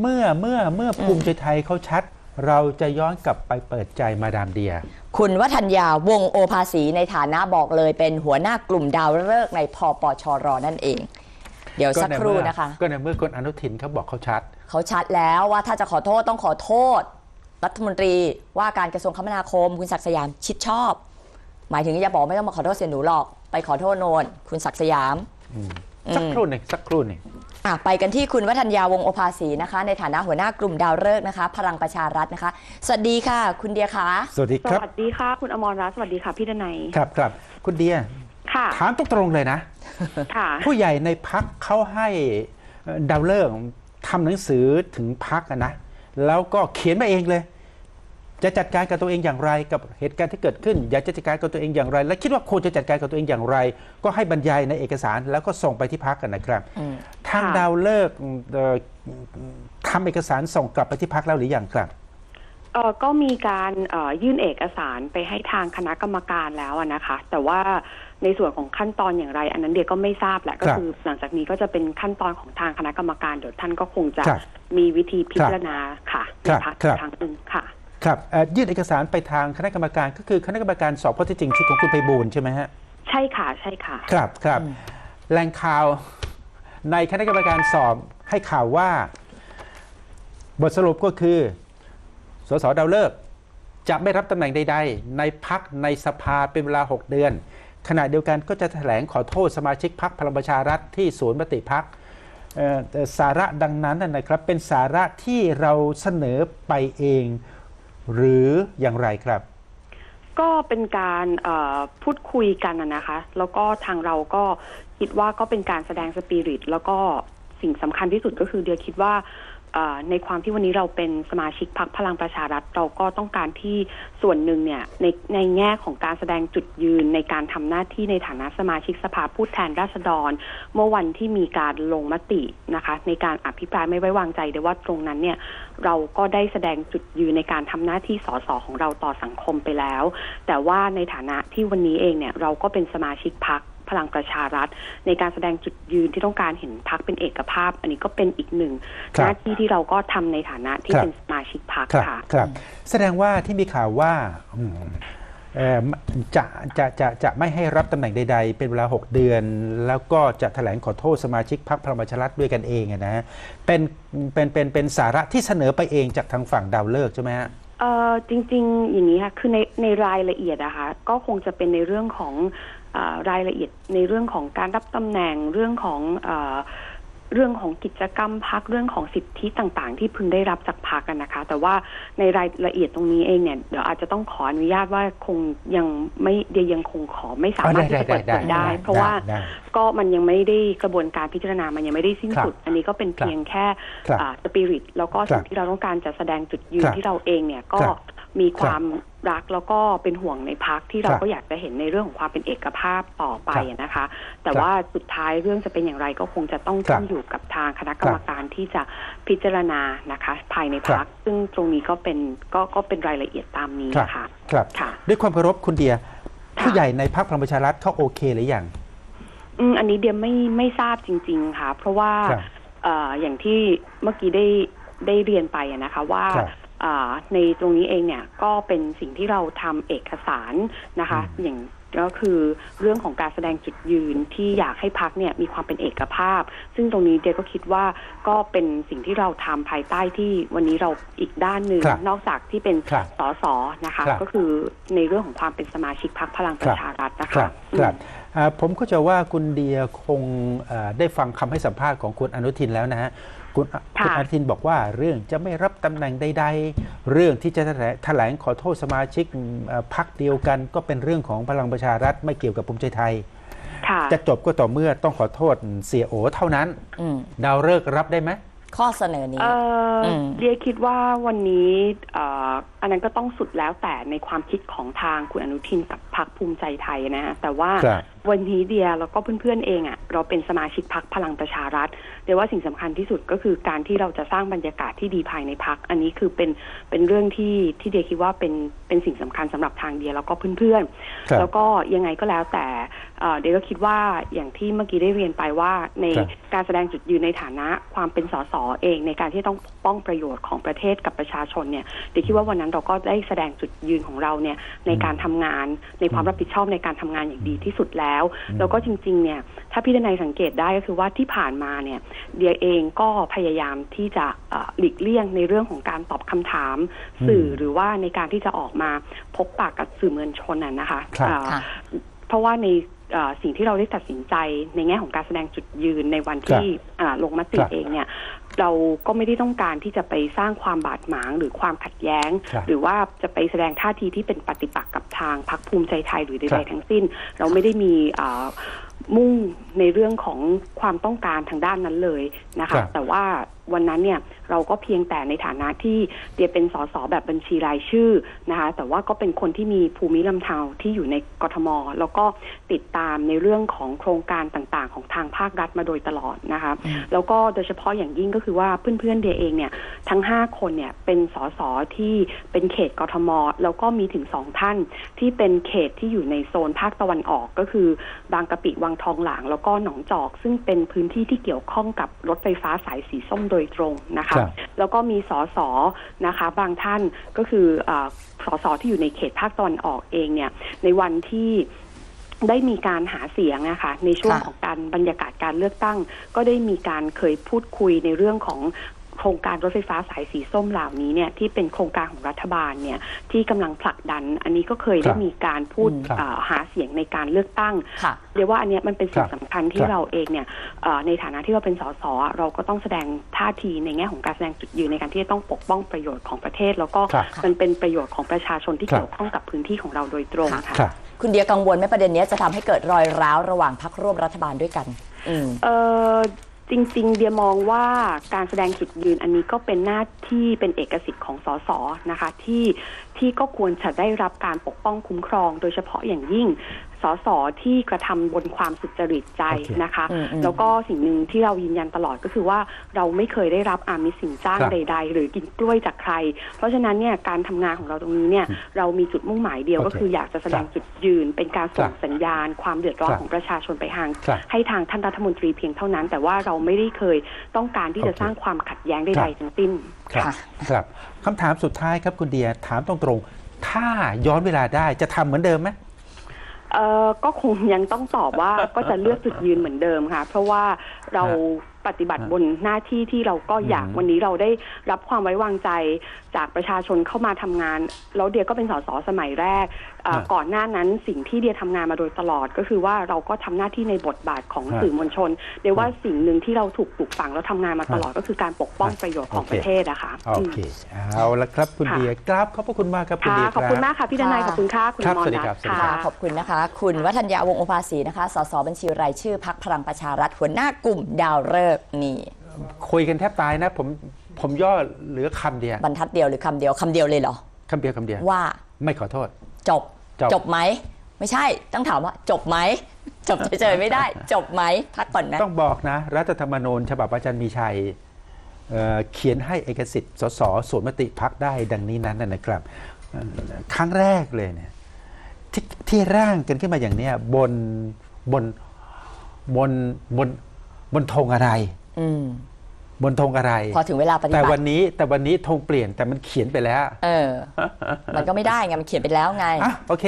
เมื่อเมื่อเมื่อภูมิใจไทยเขาชัด เราจะย้อนกลับไปเปิดใจมาดามเดีย คุณวัฒนยาวงศ์โอภาสีในฐานะบอกเลย เป็นหัวหน้ากลุ่มดาวฤกษ์ในพปชรนั่นเอง เดี๋ยวสักในครู่เมื่อนะคะ ก็ในเมื่อคนอนุทินเขาบอกเขาชัด เขาชัดแล้วว่าถ้าจะขอโทษต้องขอโทษ รัฐมนตรีว่าการกระทรวงคมนาคม คุณศักดิ์สยามชิดชอบ หมายถึงอย่าบอกไม่ต้องมาขอโทษเสียหนูหรอก ไปขอโทษโนนคุณศักดิ์สยาม สักครู่หนึ่งสักครู่หนึ่งอะไปกันที่คุณวัฒนยาวงศ์โอภาสีนะคะ ในฐานะหัวหน้ากลุ่มดาวฤกษ์นะคะ พลังประชารัฐนะคะ สวัสดีค่ะ คุณเดียคะสวัสดีสครับวัสดีค่ะ คุณอมรรัตน์สวัสดีค่ะ พี่ดนัยครับครับคุณเดียค่ะ ถามตรงๆเลยนะ ค่ะ ผู้ใหญ่ในพักเขาให้เอ่อดาวเลิกษ์ทำหนังสือถึงพักนะ แล้วก็เขียนมาเองเลย จะจัดการกับตัวเองอย่างไรกับเหตุการณ์ที่เกิดขึ้น อยากจะจัดการกับตัวเองอย่างไร และคิดว่าควรจะจัดการกับตัวเองอย่างไร ก็ให้บรรยายในเอกสารแล้วก็ส่งไปที่พักกันนะครับอืมทางค่ะดาวเลิกษ์เอ่อทำเอกสารส่งกลับไปที่พักแล้วหรือยังครับเออก็มีการเอ่อยื่นเอกสารไปให้ทางคณะกรรมการแล้วอะนะคะ แต่ว่าในส่วนของขั้นตอนอย่างไร อันนั้นเดียก็ไม่ทราบแหละก็ครับคือหลังจากนี้ก็จะเป็นขั้นตอนของทางคณะกรรมการเดี๋ยวท่านก็คงจะครับมีวิธีพิจารณาค่ะในครับพักครับครั้งหนึ่งค่ะ ครับเอ่อยื่นเอกสารไปทางคณะกรรมการก็คือคณะกรรมการสอบข้อเท็จจริงชุดของคุณไปบูลย์ใช่ไหมฮะใช่ค่ะใช่ค่ะ ครับครับแหล่งข่าวในคณะกรรมการสอบให้ข่าวว่า บทสรุปก็คือสสดาวเลิกษ์จะไม่รับตำแหน่งใด ๆ ในพักในสภาเป็นเวลา 6 เดือน ขณะเดียวกันก็จะแถลงขอโทษสมาชิกพักพลังประชารัฐที่ศูนย์มติพักสาระดังนั้นนะนะครับเป็นสาระที่เราเสนอไปเอง หรืออย่างไรครับ ก็เป็นการพูดคุยกันนะคะ แล้วก็ทางเราก็คิดว่าก็เป็นการแสดงสปิริตแล้วก็สิ่งสำคัญที่สุดก็คือเดียคิดว่า ในความที่วันนี้เราเป็นสมาชิกพรรคพลังประชารัฐ เราก็ต้องการที่ส่วนหนึ่งเนี่ยในในแง่ของการแสดงจุดยืนในการทำหน้าที่ในฐานะสมาชิกสภาผู้แทนราษฎร เมื่อวันที่มีการลงมตินะคะ ในการอภิปรายไม่ไว้วางใจเดียว่าตรงนั้นเนี่ยเราก็ได้แสดงจุดยืนในการทำหน้าที่สสของเราต่อสังคมไปแล้ว แต่ว่าในฐานะที่วันนี้เองเนี่ยเราก็เป็นสมาชิกพัก พลังประชารัฐ ในการแสดงจุดยืนที่ต้องการเห็นพักเป็นเอกภาพ อันนี้ก็เป็นอีกหนึ่งครัหบน้าที่ที่เราก็ทำในฐานะที่ครับเป็นสมาชิกพักครับค่ะครับ แสดงว่าที่มีข่าวว่าอืมเอ่อจะจะจะจะไม่ให้รับตำแหน่งใด ๆ เป็นเวลา 6 เดือน แล้วก็จะแถลงขอโทษสมาชิกพรรคพลังประชารัฐด้วยกันเองอะนะเป็นเป็นเป็นเป็นสาระที่เสนอไปเองจากทางฝั่งดาวเลิกษ์ใช่ไหมฮะ เออจริง ๆ อย่างนี้ค่ะคือในในรายละเอียดนะคะก็คงจะเป็นในเรื่องของอรายละเอียดในเรื่องของการรับตำแหน่งเรื่องของอ เรื่องของกิจกรรมพักเรื่องของสิทธิต่างๆ ที่พึงได้รับจากพักกันนะคะ แต่ว่าในรายละเอียดตรงนี้เองเนี่ยเดี๋ยวอาจจะต้องขออนุญาตว่าคงยังไม่เดียยังคงขอไม่สามารถที่จะเปิดเผยได้ เพราะว่าได้ก็มันยังไม่ได้กระบวนการพิจารณามันยังไม่ได้สิ้นครับสุด อันนี้ก็เป็นเพียงแค่ครับสปิริตแล้วก็ครับสิ่งที่เราต้องการจะแสดงจุดยืคนรับที่เราเองเนี่ยก็ครับ มีความรักแล้วก็เป็นห่วงในพักที่เราครับก็อยากจะเห็นในเรื่องของความเป็นเอกภาพต่อไปครับอะนะคะ แต่ครับว่าสุดท้ายเรื่องจะเป็นอย่างไรก็คงจะต้องครับขึ้นอยู่กับทางคณะกรรมการที่จะพิจารณานะคะ ภายในพักซึ่งตรงนี้ก็เป็นก็ก็เป็นรายละเอียดตามนี้ครับนะคะครับค่ะด้วยความเคารพคุณเดียค่ะผู้ใหญ่ในพรรคพลังประชารัฐเขาโอเคหรือยังอืมอันนี้เดียไม่ไม่ทราบจริง ๆ ค่ะ เพราะว่าครับเอ่ออย่างที่เมื่อกี้ได้ได้เรียนไปอะนะคะว่าครับอ่า ในตรงนี้เองเนี่ยก็เป็นสิ่งที่เราทำเอกสารนะคะอืมอย่างก็คือเรื่องของการแสดงจุดยืนที่อยากให้พักเนี่ยมีความเป็นเอกภาพ ซึ่งตรงนี้เดียก็คิดว่าก็เป็นสิ่งที่เราทำภายใต้ที่วันนี้เราอีกด้านหนึ่งครับนอกจากที่เป็นครับสสนะคะครับก็คือในเรื่องของความเป็นสมาชิกพักพลังประชารัฐนะครัคะบอืมครับอ่าผมก็จะว่าคุณเดียคงเอ่อได้ฟังคำให้สัมภาษณ์ของคุณอนุทินแล้วนะฮะ คุณคุณค่ะอนุทินบอกว่าเรื่องจะไม่รับตำแหน่งใด ๆ เรื่องที่จะแถลงแถลงขอโทษสมาชิกเอ่อพักเดียวกัน ก็เป็นเรื่องของพลังประชารัฐไม่เกี่ยวกับภูมิใจไทยค่ะจะจบก็ต่อเมื่อต้องขอโทษเสียโอเท่านั้นอืมดาวเลิกษ์รับได้ไหมข้อเสนอนี้เอออมเดียคิดว่าวันนี้เอ่ออันนั้นก็ต้องสุดแล้วแต่ในความคิดของทางคุณอนุทินกับพรรคภูมิใจไทยนะฮะแต่ว่าครับวันนี้เดียแล้วก็เพื่อนๆเองอะ่ะเราเป็นสมาชิกพักพลังประชารัฐเดียว่าสิ่งสำคัญที่สุดก็คือการที่เราจะสร้างบรรยากาศที่ดีภายในพักอันนี้คือเป็นเป็นเรื่องที่ที่เดียคิดว่าเป็นเป็นสิ่งสำคัญสำหรับทางเดียแล้วก็เพื่อนๆครับแล้วก็ยังไงก็แล้วแต่ เอ่อเดี๋ยวก็คิดว่าอย่างที่เมื่อกี้ได้เรียนไปว่าในครับการแสดงจุดยืนในฐานะความเป็นสสเองในการที่ต้องปกป้องประโยชน์ของประเทศกับประชาชนเนี่ยเดี๋ยวคิดว่าวันนั้นเราก็ได้แสดงจุดยืนของเราเนี่ยในการทำงานในความรับผิดชอบในการทำงานอย่างดีที่สุดแล้ว แล้วก็จริงๆเนี่ยถ้าพี่ดนัยสังเกตได้ก็คือว่าที่ผ่านมาเนี่ยเดียเองก็พยายามที่จะเอ่อหลีกเลี่ยงในเรื่องของการตอบคำถามสื่อหรือว่าในการที่จะออกมาพบปากกับสื่อมวลชนน่ะนะคะครับเอ่อค่ะเพราะว่าในเอ่อ สิ่งที่เราได้ตัดสินใจในแง่ของการแสดงจุดยืนในวันที่อ่าลงมติครับเองเนี่ยเราก็ไม่ได้ต้องการที่จะไปสร้างความบาดหมางหรือความขัดแย้งครับหรือว่าจะไปแสดงท่าทีที่เป็นปฏิปักษ์กับทางพรรคภูมิใจไทยหรือครัใดบๆทั้งสิ้น เราไม่ได้มีอ่ามุ่งในเรื่องของความต้องการทางด้านนั้นเลยนะครัคะบแต่ว่าวันนั้นเนี่ยเราก็เพียงแต่ในฐานะที่เดียเป็นสสแบบบัญชีรายชื่อนะคะแต่ว่าก็เป็นคนที่มีภูมิลำเนาที่อยู่ในกทม แล้วก็ติดตามในเรื่องของโครงการต่างๆ ของทางภาครัฐมาโดยตลอดนะคะแล้วก็โดยเฉพาะอย่างยิ่งก็คือว่าเพื่อนๆเดียเองเนี่ยทั้ง 5 คนเนี่ยเป็นสสที่เป็นเขตกทม แล้วก็มีถึงสองท่านที่เป็นเขตที่อยู่ในโซนภาคตะวันออกก็คือบางกะปิวังทองหลางแล้วก็หนองจอก ซึ่งเป็นพื้นที่ที่เกี่ยวข้องกับรถไฟฟ้าสายสีส้มโดยตรงนะคะครับแล้วก็มีสสนะคะ บางท่านก็คืออาสสที่อยู่ในเขตภาคตะวันออกเองเนี่ย ในวันที่ได้มีการหาเสียงนะคะในช่วงค่ะของการบรรยากาศการเลือกตั้ง ก็ได้มีการเคยพูดคุยในเรื่องของ โครงการรถไฟฟ้าสายสีส้มเหล่านี้เนี่ยที่เป็นโครงการของรัฐบาลเนี่ยที่กำลังผลักดัน อันนี้ก็เคยครัได้บมีการพูดครับอ่าหาเสียงในการเลือกตั้งค่ะเรียกว่าอันเนี้ยมันเป็นสิ่คงรับสำคัญคที่รับเราเองเนี่ยเอ่อในฐานะที่เราเป็นสสอะเราก็ต้องแสดงท่าทีในแง่ของการแสดงจุดยืนในการที่จะต้องปกป้องประโยชน์ของประเทศ แล้วก็ครับมันเป็นประโยชน์ของประชาชนที่ครับเกี่ยวข้องกับพื้นที่ของเราโดยตรงค่ะครับคุณเดียกังวลไหมประเด็นเนี้ยจะทำให้เกิดรอยร้าวระหว่างพักร่วมรัฐบาลด้วยกันอืมเออ จริงๆเดียมองว่าการแสดงจุดยืนอันนี้ก็เป็นหน้าที่เป็นเอกสิทธิ์ของสสนะคะที่ที่ก็ควรจะได้รับการปกป้องคุ้มครอง โดยเฉพาะอย่างยิ่ง สสที่กระทำบนความสุจริตใจโอเคนะคะอืมอืมแล้วก็สิ่งหนึ่งที่เรายืนยันตลอดก็คือว่าเราไม่เคยได้รับอามิสสินจ้างครับใด ๆ หรือกินกล้วยจากใคร เพราะฉะนั้นเนี่ยการทำงานของเราตรงนี้เนี่ยเรามีจุดมุ่งหมายเดียวโอเคก็คืออยากจะแสดงครับจุดยืน เป็นการส่งครับสัญญาณ ความเดือดร้อนครับของประชาชนไปทางครับให้ทางท่านรัฐมนตรีเพียงเท่านั้น แต่ว่าเราไม่ได้เคยต้องการที่จะโอเคสร้างความขัดแย้งครัใดบๆทั้งสิ้นครับค่ะครับคำถามสุดท้ายครับคุณเดียถามตรงๆถ้าย้อนเวลาได้จะทำเหมือนเดิมไหม เอ่อก็คงยังต้องตอบว่าก็จะเลือกจุดยืนเหมือนเดิมค่ะ เพราะว่าเราฮะปฏิบัติฮะบนหน้าที่ที่เราก็อยากอืมวันนี้เราได้รับความไว้วางใจจากประชาชนเข้ามาทำงาน แล้วเดียก็เป็นสสสมัยแรกเอ่อฮะ ก่อนหน้านั้นสิ่งที่เดียทำงานมาโดยตลอดก็คือว่าเราก็ทำหน้าที่ในบทบาทของฮะสื่อมวลชนเดียว่าสิ่งหนึ่งที่เราถูกปลูกฝังแล้วทำงานมาตลอดก็คือการปกป้องฮะประโยชน์ของโอเคประเทศอะค่ะโอเคเอาละครับคุณค่ะเดียกราบขอบพระคุณมากครับคุณค่ะเดียขอบคุณรัมากค่ะพี่ดนายค่ะขอบคุณค่ะคุณครับมอสวัสดีนะครับสวัสดีค่ะขอบคุณนะคะ คุณวัฒนยาวงศ์โอภาสีนะคะสสบัญชีรายชื่อพักพลังประชารัฐหัวหน้ากลุ่มดาวฤกษ์นี่คุยกันแทบตายนะ ผมผมย่อเหลือคำเดียวบรรทัดเดียวหรือคำเดียวคำเดียวเลยเหรอคำเดียวคำเดียวว่าไม่ขอโทษ จบ จบไหม ไม่ใช่ต้องถามว่าจบไหม จบเฉยๆไม่ได้ จบไหมพักก่อนนะ ต้องบอกนะ รัฐธรรมนูญฉบับอาจารย์มีชัยเอ่อเขียนให้เอกสิทธิ์สสสวนมติพักได้ดังนี้นั้นนะนะครับเอ่อครั้งแรกเลยเนี่ยทที่ร่างกันขึ้นมาอย่างเนี้ยบนบนบนบนบนธงอะไร อืม บนธงอะไร พอถึงเวลาปฏิแต่บัวันตินี้แต่วันนี้ธงเปลี่ยนแต่มันเขียนไปแล้ว เออ มันก็ไม่ได้ไง มันเขียนไปแล้วไง อะ โอเค